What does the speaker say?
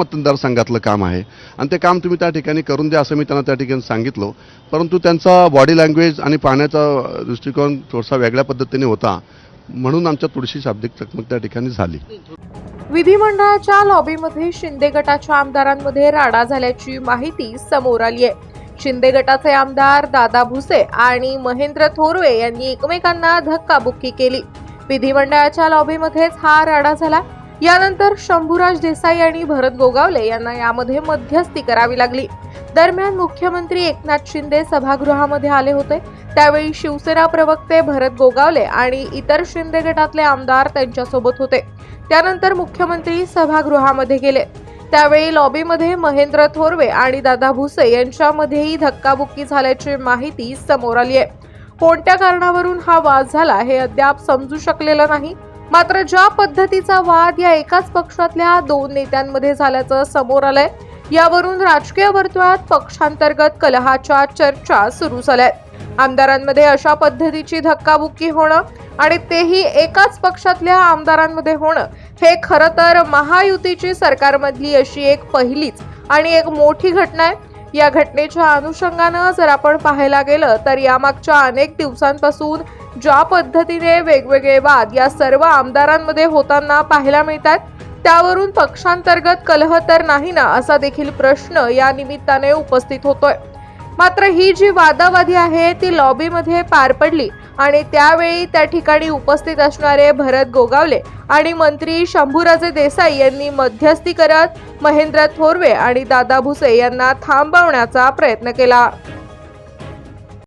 मतदारसंघातलं काम आहे. आणि ते काम तुम्ही त्या ठिकाणी करून द्या असं मी त्यांना त्या ठिकाणी सांगितलं. परंतु त्यांचा बॉडी लँग्वेज आणि पाहण्याचा दृष्टिकोन थोडासा वेगळ्या पद्धतीने होता. म्हणून आमच्या तुळशी शाब्दिक चकमक त्या ठिकाणी झाली. विधिमंडळाच्या लॉबीमध्ये शिंदे गटाच्या आमदारांमध्ये राडा झाल्याची माहिती समोर आली आहे. शिंदे गटाचे आमदार दादा भुसे आणि महेंद्र थोरवे यांनी एकमेकांना धक्काबुक्की केली. विधिमंडळाच्या लॉबीमध्येच हा राडा झाला. यानंतर शंभूराज देसाई आणि भरत गोगावले यांना यामध्ये मध्यस्थी करावी लागली. दरम्यान मुख्यमंत्री एकनाथ शिंदे सभागृहामध्ये आले होते. त्यावेळी शिवसेना प्रवक्ते भरत गोगावले आणि इतर शिंदे गटातले आमदार त्यांच्यासोबत होते. त्यानंतर मुख्यमंत्री सभागृहामध्ये गेले. त्यावेळी लॉबीमध्ये महेंद्र थोरवे आणि दादा भुसे यांच्यामध्येही धक्काबुक्की झाल्याची माहिती समोर आली आहे कोणत्या कारणावरून हा वाद झाला हे अद्याप समजू शकलेलं नाही. मात्र ज्या पद्धतीचा वाद या एकाच पक्षातल्या दोन नेत्यांमध्ये झाल्याचं समोर आलंय यावरून राजकीय वर्तुळात पक्षांतर्गत कलहाच्या चर्चा सुरू झाल्यात. आमदारांमध्ये अशा पद्धतीची धक्काबुक्की होणं आणि तेही एकाच पक्षातल्या आमदारांमध्ये होणं हे खरं तर महायुतीची सरकारमधली अशी एक पहिलीच आणि एक मोठी घटना आहे. या घटनेच्या अनुषंगानं जर आपण पाहायला गेलं तर यामागच्या अनेक दिवसांपासून ज्या पद्धतीने वेगवेगळे वाद या सर्व आमदारांमध्ये होताना पाहायला मिळतात त्यावरून पक्षांतर्गत कलह तर नाही ना असा देखील प्रश्न या निमित्ताने उपस्थित होतोय. मात्र ही जी वादावादी आहे ती लॉबीमध्ये पार पडली आणि त्यावेळी त्या ठिकाणी उपस्थित असणारे भरत गोगावले आणि मंत्री शंभूराजे देसाई यांनी मध्यस्थी करत महेंद्र थोरवे आणि दादा भुसे यांना थांबवण्याचा प्रयत्न केला.